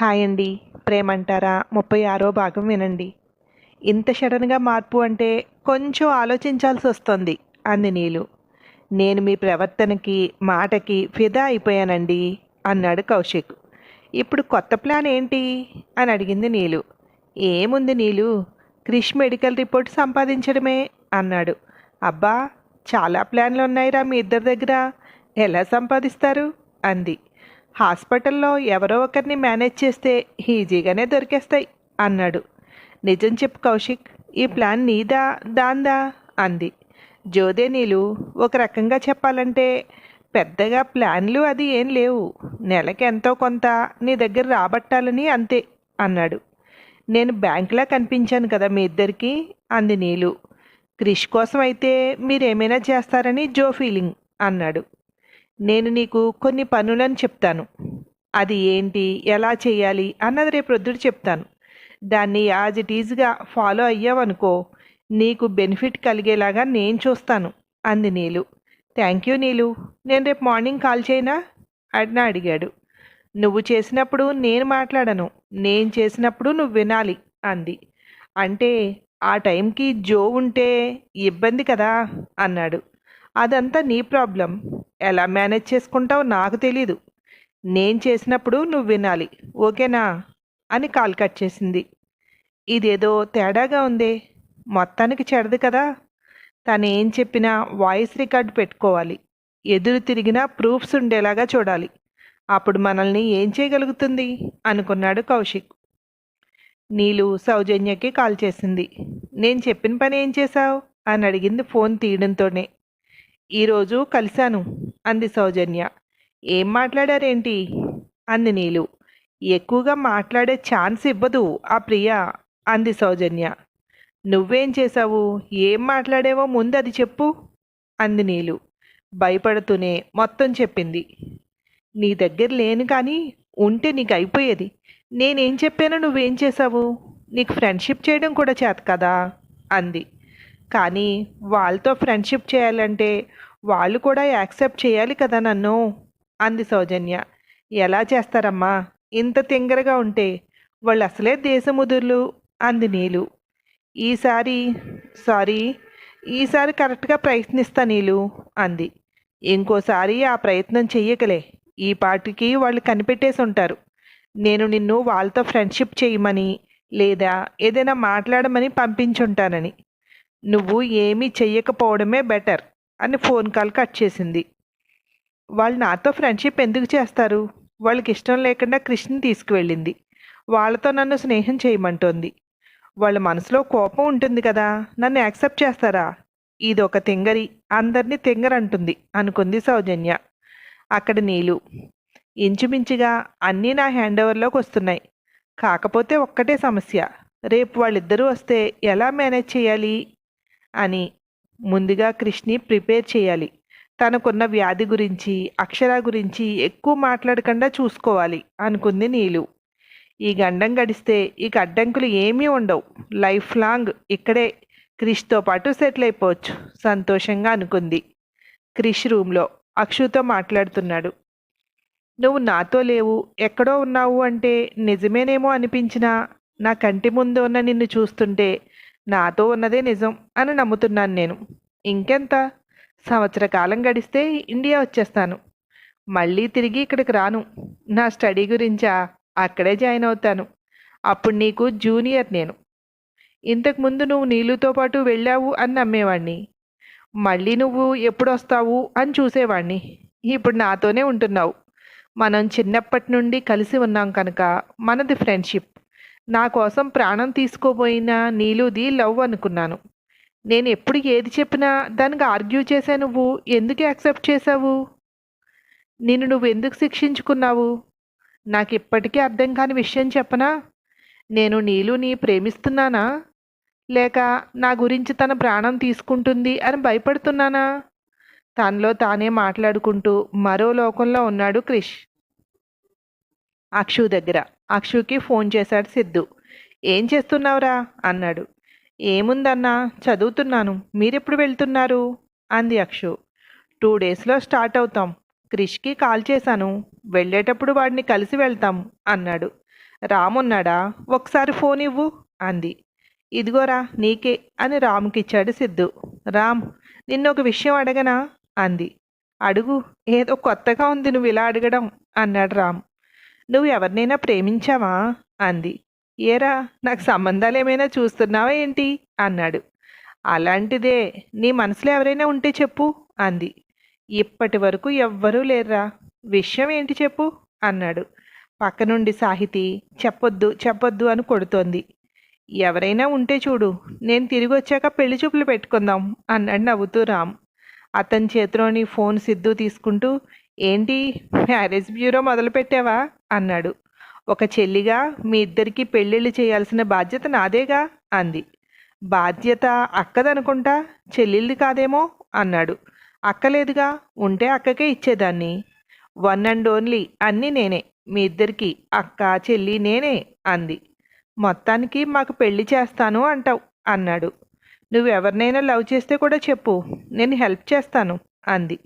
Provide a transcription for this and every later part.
Hi అండి ప్రేమంటారా? ముప్పై ఆరో భాగం వినండి. ఇంత సడన్గా మార్పు అంటే కొంచెం ఆలోచించాల్సి వస్తుంది అంది నీలు. నేను మీ ప్రవర్తనకి మాటకి ఫిదా అయిపోయానండి అన్నాడు కౌశిక్. ఇప్పుడు కొత్త ప్లాన్ ఏంటి? అని అడిగింది నీలు. ఏముంది నీలు? క్రిష్ మెడికల్ రిపోర్ట్ సంపాదించడమే అన్నాడు. అబ్బా చాలా ప్లాన్లు ఉన్నాయిరా మీ ఇద్దరి దగ్గర. ఎలా సంపాదిస్తారు? అంది. హాస్పిటల్లో ఎవరో ఒకరిని మేనేజ్ చేస్తే ఈజీగానే దొరికేస్తాయి అన్నాడు. నిజం చెప్పు కౌశిక్ ఈ ప్లాన్ నీదా దాందా? అంది. జోదే నీలు ఒక రకంగా చెప్పాలంటే పెద్దగా ప్లాన్లు అది ఏం లేవు. నెలకి ఎంతో కొంత నీ దగ్గర రాబట్టాలని అంతే అన్నాడు. నేను బ్యాంకులా కనిపించాను కదా మీ ఇద్దరికి? అంది నీలు. క్రిష్ కోసం అయితే మీరేమైనా చేస్తారని జో ఫీలింగ్ అన్నాడు. నేను నీకు కొన్ని పనులను చెప్తాను. అది ఏంటి? ఎలా చేయాలి? అన్నది రేపు రొద్దుడు చెప్తాను. దాన్ని యాజ్ ఇట్ ఈజ్గా ఫాలో అయ్యావనుకో నీకు బెనిఫిట్ కలిగేలాగా నేను చూస్తాను అంది నీలు. థ్యాంక్ యూ నీలు. నేను రేపు మార్నింగ్ కాల్ చేయనా? అని అడిగాడు. నువ్వు చేసినప్పుడు నేను మాట్లాడను. నేను చేసినప్పుడు నువ్వు వినాలి అంది. అంటే ఆ టైంకి జో ఉంటే ఇబ్బంది కదా అన్నాడు. అదంతా నీ ప్రాబ్లం. ఎలా మేనేజ్ చేసుకుంటావో నాకు తెలీదు. నేను చేసినప్పుడు నువ్వు వినాలి. ఓకేనా? అని కాల్ కట్ చేసింది. ఇదేదో తేడాగా ఉందే. మొత్తానికి చెడదు కదా. తను ఏం చెప్పినా వాయిస్ రికార్డు పెట్టుకోవాలి. ఎదురు తిరిగినా ప్రూఫ్స్ ఉండేలాగా చూడాలి. అప్పుడు మనల్ని ఏం చేయగలుగుతుంది? అనుకున్నాడు కౌశిక్. నీలు సౌజన్యకి కాల్ చేసింది. నేను చెప్పిన పని ఏం చేశావు? అని అడిగింది ఫోన్ తీయడంతోనే. ఈరోజు కలిశాను అంది సౌజన్య. ఏం మాట్లాడారేంటి? అంది నీలు. ఎక్కువగా మాట్లాడే ఛాన్స్ ఇవ్వదు ఆ ప్రియ అంది సౌజన్య. నువ్వేం చేశావు? ఏం మాట్లాడేవో ముందు అది చెప్పు అంది నీలు. భయపడుతూనే మొత్తం చెప్పింది. నీ దగ్గర లేను కానీ ఉంటే నీకు అయిపోయేది. నేనేం చెప్పానో నువ్వేం చేశావు? నీకు ఫ్రెండ్షిప్ చేయడం కూడా చేత కదా అంది. కానీ వాళ్ళతో ఫ్రెండ్షిప్ చేయాలంటే వాళ్ళు కూడా యాక్సెప్ట్ చేయాలి కదా నన్ను? అంది సౌజన్య. ఎలా చేస్తారమ్మా? ఇంత తింగరగా ఉంటే వాళ్ళు అసలే దేశముదుర్లు అంది నీలు. ఈసారి సారీ ఈసారి కరెక్ట్గా ప్రయత్నిస్తా నీలు అంది. ఇంకోసారి ఆ ప్రయత్నం చెయ్యకలే. ఈ పాటికి వాళ్ళు కనిపెట్టేసి ఉంటారు నేను నిన్ను వాళ్ళతో ఫ్రెండ్షిప్ చేయమని లేదా ఏదైనా మాట్లాడమని పంపించుంటానని. నువ్వు ఏమీ చెయ్యకపోవడమే బెటర్ అని ఫోన్ కాల్ కట్ చేసింది. వాళ్ళు నాతో ఫ్రెండ్షిప్ ఎందుకు చేస్తారు? వాళ్ళకి ఇష్టం లేకుండా కృష్ణ తీసుకువెళ్ళింది. వాళ్ళతో నన్ను స్నేహం చేయమంటోంది. వాళ్ళ మనసులో కోపం ఉంటుంది కదా నన్ను యాక్సెప్ట్ చేస్తారా? ఇది ఒక తింగరి అందరినీ తింగరంటుంది అనుకుంది సౌజన్య. అక్కడ నీలు ఇంచుమించుగా అన్నీ నా హ్యాండ్ ఓవర్లోకి వస్తున్నాయి. కాకపోతే ఒక్కటే సమస్య రేపు వాళ్ళిద్దరూ వస్తే ఎలా మేనేజ్ చేయాలి? అని ముందుగా కృష్ణి ప్రిపేర్ చేయాలి. తనకున్న వ్యాధి గురించి అక్షర గురించి ఎక్కువ మాట్లాడకుండా చూసుకోవాలి అనుకుంది నీలు. ఈ గండం గడిస్తే ఇక అడ్డంకులు ఏమీ ఉండవు. లైఫ్ లాంగ్ ఇక్కడే క్రిష్తో పాటు సెటిల్ అయిపోవచ్చు సంతోషంగా అనుకుంది. క్రిష్ రూమ్లో అక్షుతో మాట్లాడుతున్నాడు. నువ్వు నాతో లేవు ఎక్కడో ఉన్నావు అంటే నిజమేనేమో అనిపించినా నా కంటి ముందు ఉన్న నిన్ను చూస్తుంటే నాతో ఉన్నదే నిజం అని నమ్ముతున్నాను నేను. ఇంకెంత? సంవత్సర కాలం గడిస్తే ఇండియా వచ్చేస్తాను. మళ్ళీ తిరిగి ఇక్కడికి రాను. నా స్టడీ గురించా? అక్కడే జాయిన్ అవుతాను. అప్పుడు నీకు జూనియర్ నేను. ఇంతకుముందు నువ్వు నీళ్ళుతో పాటు వెళ్ళావు అని నమ్మేవాడిని మళ్ళీ నువ్వు ఎప్పుడొస్తావు అని చూసేవాడిని ఇప్పుడు నాతోనే ఉంటున్నావు. మనం చిన్నప్పటి నుండి కలిసి ఉన్నాం కనుక మనది ఫ్రెండ్షిప్. నా కోసం ప్రాణం తీసుకోబోయిన నీలుది లవ్ అనుకున్నాను. నేను ఎప్పుడు ఏది చెప్పినా దానికి ఆర్గ్యూ చేసా నువ్వు. ఎందుకు యాక్సెప్ట్ చేశావు? నిన్ను నువ్వు ఎందుకు శిక్షించుకున్నావు? నాకు ఇప్పటికీ అర్థం కాని విషయం చెప్పనా? నేను నీలుని ప్రేమిస్తున్నానా? లేక నా గురించి తన ప్రాణం తీసుకుంటుంది అని భయపడుతున్నానా? తనలో తానే మాట్లాడుకుంటూ మరో లోకంలో ఉన్నాడు క్రిష్. అక్షు దగ్గర. అక్షుకి ఫోన్ చేశాడు సిద్ధు. ఏం చేస్తున్నావురా? అన్నాడు. ఏముందన్నా చదువుతున్నాను. మీరెప్పుడు వెళ్తున్నారు? అంది అక్షు. టూ డేస్లో స్టార్ట్ అవుతాం. క్రిష్కి కాల్ చేశాను. వెళ్ళేటప్పుడు వాడిని కలిసి వెళ్తాం అన్నాడు. రామున్నాడా? ఒకసారి ఫోన్ ఇవ్వు అంది. ఇదిగోరా నీకే అని రాముకిచ్చాడు సిద్ధు. రామ్ నిన్న ఒక విషయం అడగనా? అంది. అడుగు ఏదో కొత్తగా ఉంది నువ్వు ఇలా అడగడం అన్నాడు రామ్. నువ్వు ఎవరినైనా ప్రేమించావా? అంది. ఏరా నాకు సంబంధాలు ఏమైనా చూస్తున్నావా ఏంటి? అన్నాడు. అలాంటిదే నీ మనసులో ఎవరైనా ఉంటే చెప్పు అంది. ఇప్పటి వరకు ఎవ్వరూ లేరురా. విషయం ఏంటి చెప్పు? అన్నాడు. పక్క నుండి సాహితి చెప్పొద్దు చెప్పొద్దు అని కొడుతోంది. ఎవరైనా ఉంటే చూడు నేను తిరిగి వచ్చాక పెళ్ళి చూపులు పెట్టుకుందాం అన్నాడు నవ్వుతూ రామ్. అతని చేతిలోని ఫోన్ సిద్ధు తీసుకుంటూ ఏంటి మ్యారేజ్ బ్యూరో మొదలుపెట్టావా? అన్నాడు. ఒక చెల్లిగా మీ ఇద్దరికి పెళ్ళిళ్ళు చేయాల్సిన బాధ్యత నాదేగా? అంది. బాధ్యత అక్కదనుకుంటా? చెల్లెళ్ళది కాదేమో? అన్నాడు. అక్కలేదుగా ఉంటే అక్కకే ఇచ్చేదాన్ని. వన్ అండ్ ఓన్లీ అన్నీ నేనే మీ ఇద్దరికి అక్క చెల్లి నేనే అంది. మొత్తానికి మాకు పెళ్ళి చేస్తాను అంటావు అన్నాడు. నువ్వెవరినైనా లవ్ చేస్తే కూడా చెప్పు నేను హెల్ప్ చేస్తాను అంది.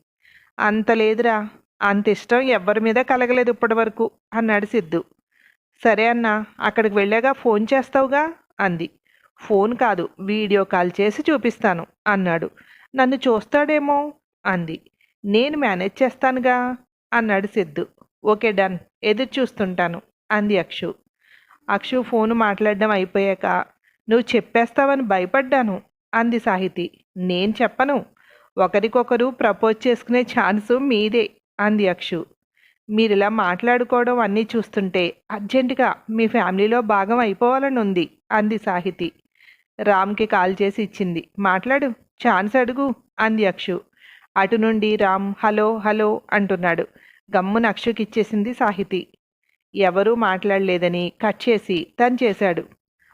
అంత లేదురా అంత ఇష్టం ఎవ్వరి మీద కలగలేదు ఇప్పటి వరకు అన్నాడు సిద్ధు. సరే అన్నా అక్కడికి వెళ్ళాగా ఫోన్ చేస్తావుగా? అంది. ఫోన్ కాదు వీడియో కాల్ చేసి చూపిస్తాను అన్నాడు. నన్ను చూస్తాడేమో? అంది. నేను మేనేజ్ చేస్తానుగా? అన్నాడు సిద్ధు. ఓకే డన్ ఎదురు చూస్తుంటాను అంది అక్షు. అక్షు ఫోన్ మాట్లాడడం అయిపోయాక నువ్వు చెప్పేస్తావని భయపడ్డాను అంది సాహితి. నేను చెప్పను. ఒకరికొకరు ప్రపోజ్ చేసుకునే ఛాన్సు మీదే అంది అక్షు మీరు ఇలా మాట్లాడుకోవడం అన్నీ చూస్తుంటే అర్జెంటుగా మీ ఫ్యామిలీలో భాగం అయిపోవాలని ఉంది అంది సాహితి. రామ్కి కాల్ చేసి ఇచ్చింది. మాట్లాడు ఛాన్స్ అడుగు అంది అక్షు అటు నుండి రామ్ హలో హలో అంటున్నాడు. గమ్మున అక్షుకి ఇచ్చేసింది సాహితి. ఎవరూ మాట్లాడలేదని కట్ చేసి తను చేశాడు.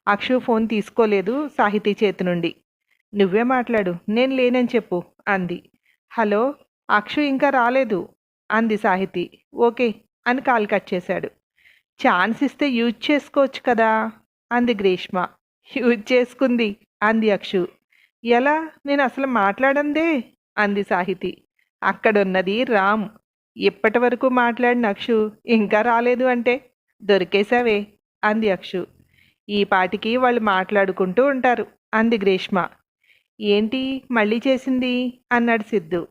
అక్షు ఫోన్ తీసుకోలేదు సాహితీ చేతి నుండి. నువ్వే మాట్లాడు నేను లేనని చెప్పు అంది. హలో అక్షు ఇంకా రాలేదు అంది సాహితి. ఓకే అని కాల్ కట్ చేశాడు. ఛాన్స్ ఇస్తే యూజ్ చేసుకోవచ్చు కదా? అంది గ్రీష్మ. యూజ్ చేసుకుంది అంది అక్షు. ఎలా? నేను అసలు మాట్లాడందే? అంది సాహితి. అక్కడున్నది రామ్. ఇప్పటి వరకు మాట్లాడిన అక్షు ఇంకా రాలేదు అంటే దొరికేశావే అంది అక్షు. ఈ పాటికి వాళ్ళు మాట్లాడుకుంటూ ఉంటారు అంది గ్రీష్మ. ఏంటి మళ్ళీ చేసింది? అన్నాడు సిద్ధు.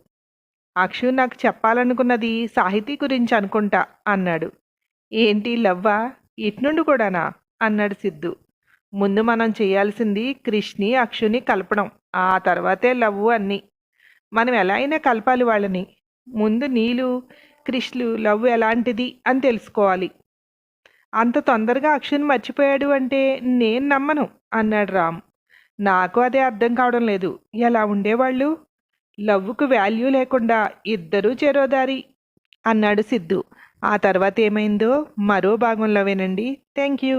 అక్షు నాకు చెప్పాలనుకున్నది సాహితీ గురించి అనుకుంటా అన్నాడు. ఏంటి లవ్వా? ఇట్నుండి కూడానా? అన్నాడు సిద్ధు. ముందు మనం చేయాల్సింది కృష్ణి అక్షుని కలపడం ఆ తర్వాతే లవ్వు అన్నీ. మనం ఎలా అయినా కలపాలి వాళ్ళని. ముందు నీలు కృష్ణు లవ్ ఎలాంటిది అని తెలుసుకోవాలి. అంత తొందరగా అక్షుని మర్చిపోయాడు అంటే నేను నమ్మను అన్నాడు రామ్. నాకు అదే అర్థం కావడం లేదు. ఎలా ఉండేవాళ్ళు? లవ్వుకు వాల్యూ లేకుండా ఇద్దరూ చెరోదారి అన్నాడు సిద్ధు. ఆ తర్వాత ఏమైందో మరో భాగంలో వినండి. Thank you